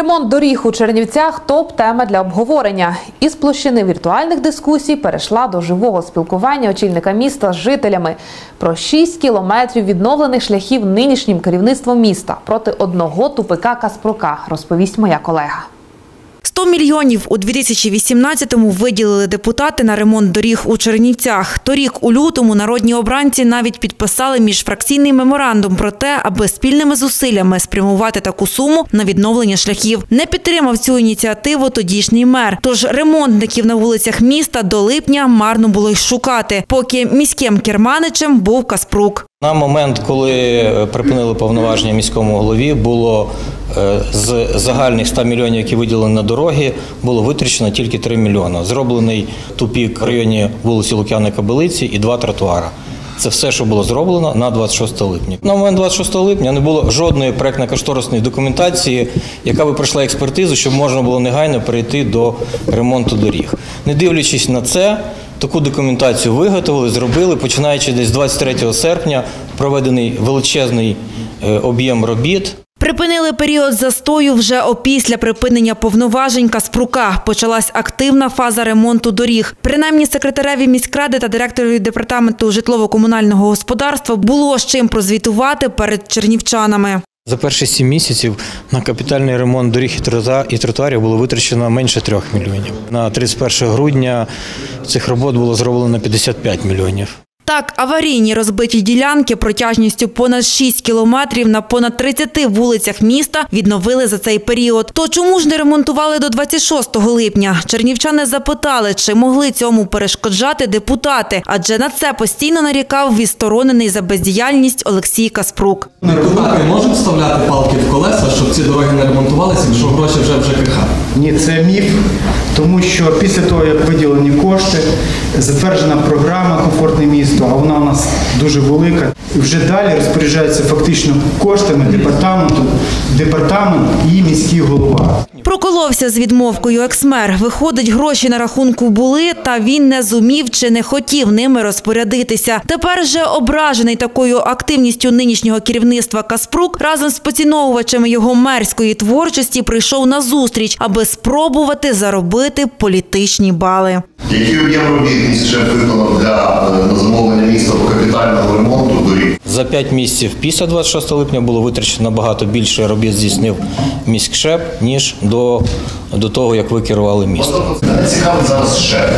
Ремонт доріг у Чернівцях топ тема для обговорення. Із площини віртуальних дискусій перейшла до живого спілкування очільника міста з жителями про 6 кілометрів відновлених шляхів нинішнім керівництвом міста проти одного тупика Каспрука, розповість моя колега. 100 мільйонів у 2018-му виділили депутати на ремонт доріг у Чернівцях. Торік у лютому народні обранці навіть підписали міжфракційний меморандум про те, аби спільними зусиллями спрямувати таку суму на відновлення шляхів. Не підтримав цю ініціативу тодішній мер. Тож ремонтників на вулицях міста до липня марно було й шукати, поки міським керманичем був Каспрук. На момент, коли е, припинили повноваження міському голові, було е, з загальних 100 мільйонів, які виділені на дороги, було витрачено тільки 3 мільйони. Зроблений тупік в районі вулиці Лук'яни Кабелиці і два тротуара. Це все, що було зроблено на 26 липня. На момент 26 липня не було жодної проектно-кошторисної документації, яка би пройшла експертизу, щоб можна було негайно перейти до ремонту доріг. Не дивлячись на це, таку документацію виготовили, зробили, починаючи десь з 23 серпня, проведений величезний е, об'єм робіт. Припинили період застою вже опісля припинення повноважень Каспрука. Почалась активна фаза ремонту доріг. Принаймні секретареві міськради та директорові департаменту житлово-комунального господарства було з чим прозвітувати перед чернівчанами. За перші сім місяців на капітальний ремонт доріг і тротуарів було витрачено менше трьох мільйонів. На 31 грудня цих робот було зроблено 55 мільйонів. Так, аварійні розбиті ділянки протяжністю понад 6 кілометрів на понад 30 вулицях міста відновили за цей період. То чому ж не ремонтували до 26 липня? Чернівчани запитали, чи могли цьому перешкоджати депутати, адже на це постійно нарікав відсторонений за бездіяльність Олексій Каспрук. Депутати можуть вставляти палки в колеса, щоб ці дороги не ремонтувалися, якщо гроші вже в ЖКХ. Ні, це міф, тому що після того, як виділені кошти, затверджена програма Комфортне місто, а вона у нас дуже велика. Вже далі розпоряджається фактично коштами департаменту, департамент і міський голова. Проколовся з відмовкою ексмер. Виходить, гроші на рахунку були, та він не зумів чи не хотів ними розпорядитися. Тепер же ображений такою активністю нинішнього керівництва Каспрук разом з поціновувачами його мерської творчості прийшов на зустріч, аби спробувати заробити політичні бали. Який об'єм робіт міськшеф виконав для е, замовлення міста по капітальному ремонту доріг? За 5 місяців після 26 липня було витрачено набагато більше робіт здійснив міськшеп, ніж до, до того, як ви керували містом. Мене зараз ще.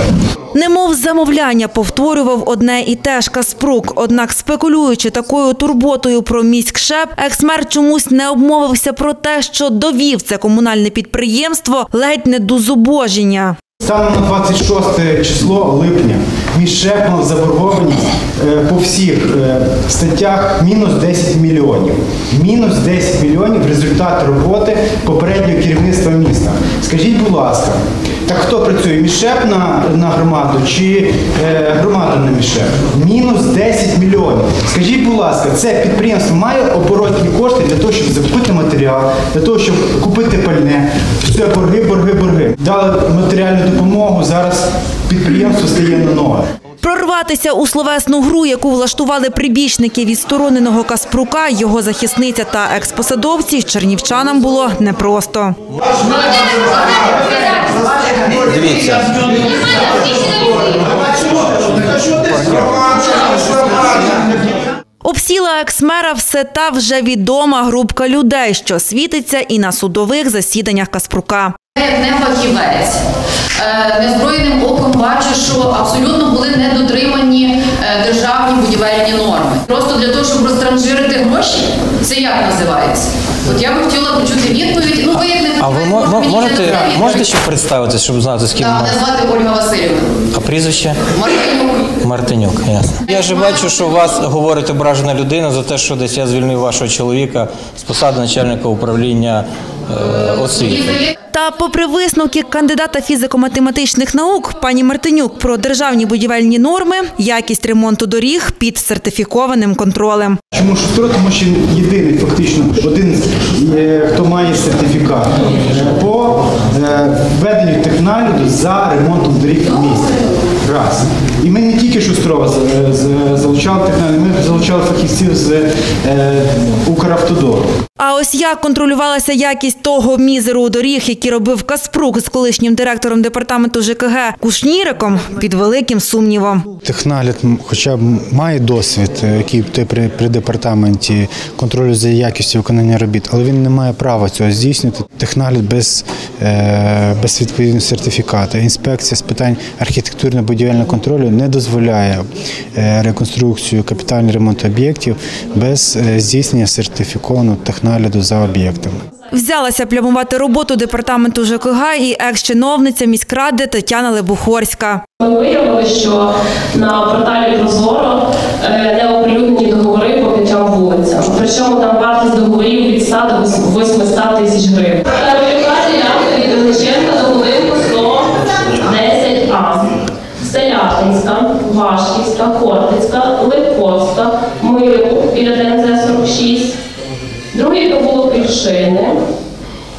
Немов замовляння повторював одне і те ж Каспрук. Однак, спекулюючи такою турботою про міськшеп, ексмер чомусь не обмовився про те, що довів це комунальне підприємство ледь не до зубожіння. Станом на 26 число липня міжшеп мав заборгованість е, по всіх е, статтях мінус 10 мільйонів. Мінус 10 мільйонів результат роботи попереднього керівництва міста. Скажіть, будь ласка, так хто працює? Міжшеп на, на громаду чи е, громада на міжшеп? Мінус 10 мільйонів. Скажіть, будь ласка, це підприємство має оборотні кошти для того, щоб закупити матеріал, для того, щоб купити пальне. Все борги, борги, борги. Дали матеріальну допомогу. Зараз підприємство стає на ноги. Прорватися у словесну гру, яку влаштували прибічники відстороненого Каспрука, його захисниця та експосадовці, чернівчанам було непросто. Дивіться, Обсіла екс-мера все та вже відома групка людей, що світиться і на судових засіданнях Каспрука. Не фахівець, е, незброєним оком бачу, що абсолютно були не дотримані е, державні будівельні норми. Просто для того, щоб розтранжирити гроші, це як називається? От я би хотіла почути відповідь. Ну ви як не а ви мо- мо- можете, можете ще представитися, щоб знати, з ким Так, Мене звати Ольга Васильівна. а прізвище? Мартинюк. Мартинюк, ясно. Я вже бачу, що у вас говорить ображена людина за те, що десь я звільнив вашого чоловіка з посади начальника управління е, освіти. Та, попри висновки кандидата фізико-математичних наук, пані Мартинюк про державні будівельні норми, якість ремонту доріг під сертифікованим контролем. Чому шустро? Тому що він єдиний фактично один, е, хто має сертифікат е, по е, введенню технагляду за ремонтом доріг в місті. Раз. І ми не тільки Шустрова залучали технології, ми залучали фахівців з Укравтодору. А ось як контролювалася якість того мізеру доріг, які робив Каспрук з колишнім директором департаменту ЖКГ Кушніриком, під великим сумнівом. Технагляд, хоча б має досвід, е, який при, при департаменті контролю за якістю виконання робіт, але він не має права цього здійснювати. Технагляд без, е, без відповідного сертифікату. Інспекція з питань архітектурно-будівельного контролю не дозволяє е, реконструкцію, капітальний ремонт об'єктів без здійснення сертифікованого технагляду за об'єктами. Взялася плямувати роботу департаменту ЖКГ і екс-чиновниця міськради Тетяна Лебухорська. Ми виявили, що на порталі Прозоро е, не оприлюднені договори по п'ятьом вулицям. Причому там вартість договорів від 100 до 800 тисяч гривень. 110А. Стелятинська, Вашківська, Хортицька, Липковська, Миру біля ДНЗ 46. Другий Рівшини.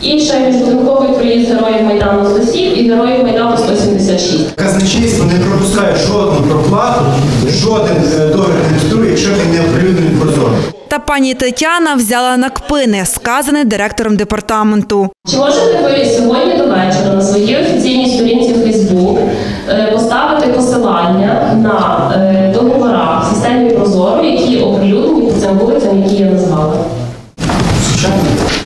І ще міжбудинковий проїзд Героїв Майдану 107 і Героїв Майдану 176. Казначейство не пропускає жодну проплату, жоден е, договір не реєструє, якщо він не оприлюднений прозоро. Та пані Тетяна взяла на кпини, сказане директором департаменту. Чи можете ви сьогодні до вечора на своїй офіційній сторінці в Фейсбук е, поставити посилання на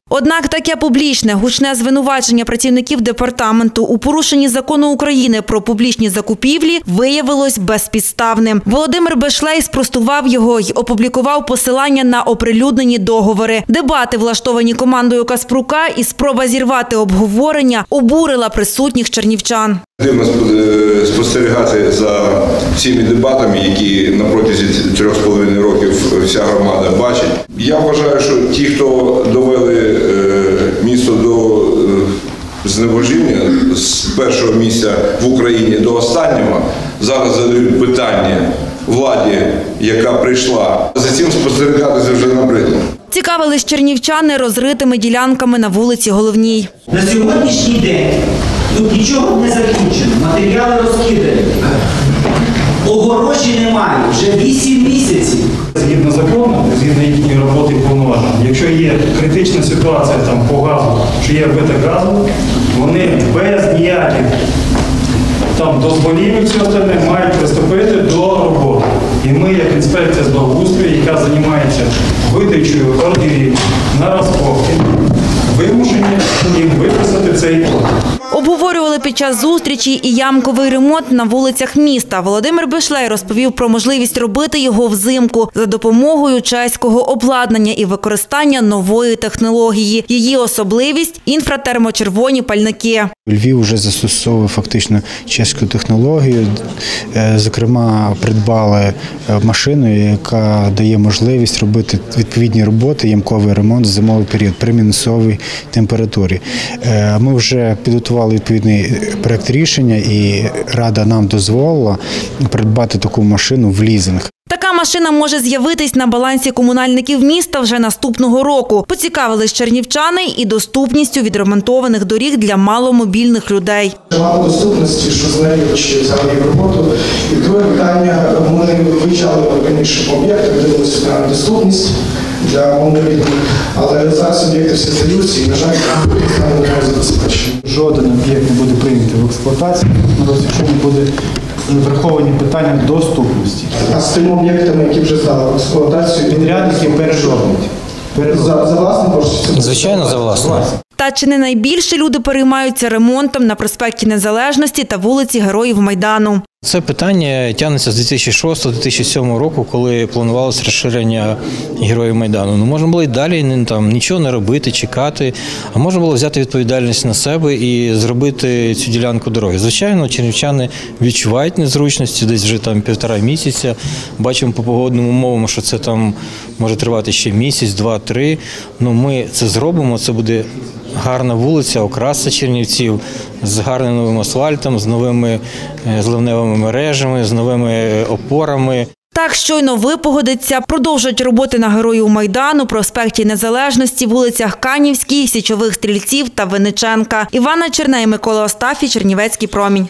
Однак таке публічне гучне звинувачення працівників департаменту у порушенні закону України про публічні закупівлі виявилось безпідставним. Володимир Бешлей спростував його й опублікував посилання на оприлюднені договори. Дебати, влаштовані командою Каспрука, і спроба зірвати обговорення обурила присутніх чернівчан. Дивно е, спостерігати за всіми дебатами, які на протязі трьох з половиною років вся громада бачить. Я вважаю, що ті, хто довели е, місто до е, знебожіння з першого місця в Україні до останнього, зараз задають питання владі, яка прийшла. За цим спостерігатися вже набридло. Цікавились чернівчани розритими ділянками на вулиці Головній. На сьогоднішній день тут нічого не закінчено, матеріали розкидані. Огорожі немає вже 8 місяців. Згідно закону, згідно їхньої роботи повноважень, якщо є критична ситуація там по газу, чи є вбиток газу, вони без ніяких там дозволів і мають приступити до роботи. І ми, як інспекція з благоустрою, яка займається видачею ордерів на розкопки, вимушені їм виписати цей код. Обговорювали під час зустрічі і ямковий ремонт на вулицях міста. Володимир Бишлей розповів про можливість робити його взимку за допомогою чеського обладнання і використання нової технології. Її особливість інфратермочервоні пальники. Львів вже застосовує фактично чеську технологію. Е, Зокрема, придбали е, машину, яка дає можливість робити відповідні роботи, ямковий ремонт зимовий період при мінусовій температурі. Е, Ми вже підготували відповідний проект рішення, і рада нам дозволила придбати таку машину в лізинг. Така машина може з'явитись на балансі комунальників міста вже наступного року. Поцікавились чернівчани і доступністю відремонтованих доріг для маломобільних людей. Мало доступності, що з нею чи взяли в роботу. І друге питання, ми вивчали раніше по об'єктах, дивилися на доступність для малолітніх, але зараз об'єкти всі здаються і, на жаль, там не забезпечені. Жоден об'єкт не буде прийнятий в експлуатацію, якщо не буде враховані питання доступності. А з тими об'єктами, які вже здали в експлуатацію, Підрядники перероблять. за, за власний кошт. Звичайно, за власне. Та чи не найбільше люди переймаються ремонтом на проспекті Незалежності та вулиці Героїв Майдану? Це питання тягнеться з 2006-2007 року, коли планувалося розширення героїв Майдану. Ну можна було і далі там нічого не робити, чекати, а можна було взяти відповідальність на себе і зробити цю ділянку дороги. Звичайно, чернівчани відчувають незручності десь вже там півтора місяця. Бачимо по погодним умовам, що це там може тривати ще місяць, два-три. Ну ми це зробимо. Це буде гарна вулиця, окраса Чернівців з гарним новим асфальтом, з новими е, зливневими мережами, з новими е, опорами. Так щойно випогодиться, продовжують роботи на Героїв Майдану, проспекті Незалежності, вулицях Канівській, Січових Стрільців та Винниченка. Івана Черней, Микола Остафій, Чернівецький промінь.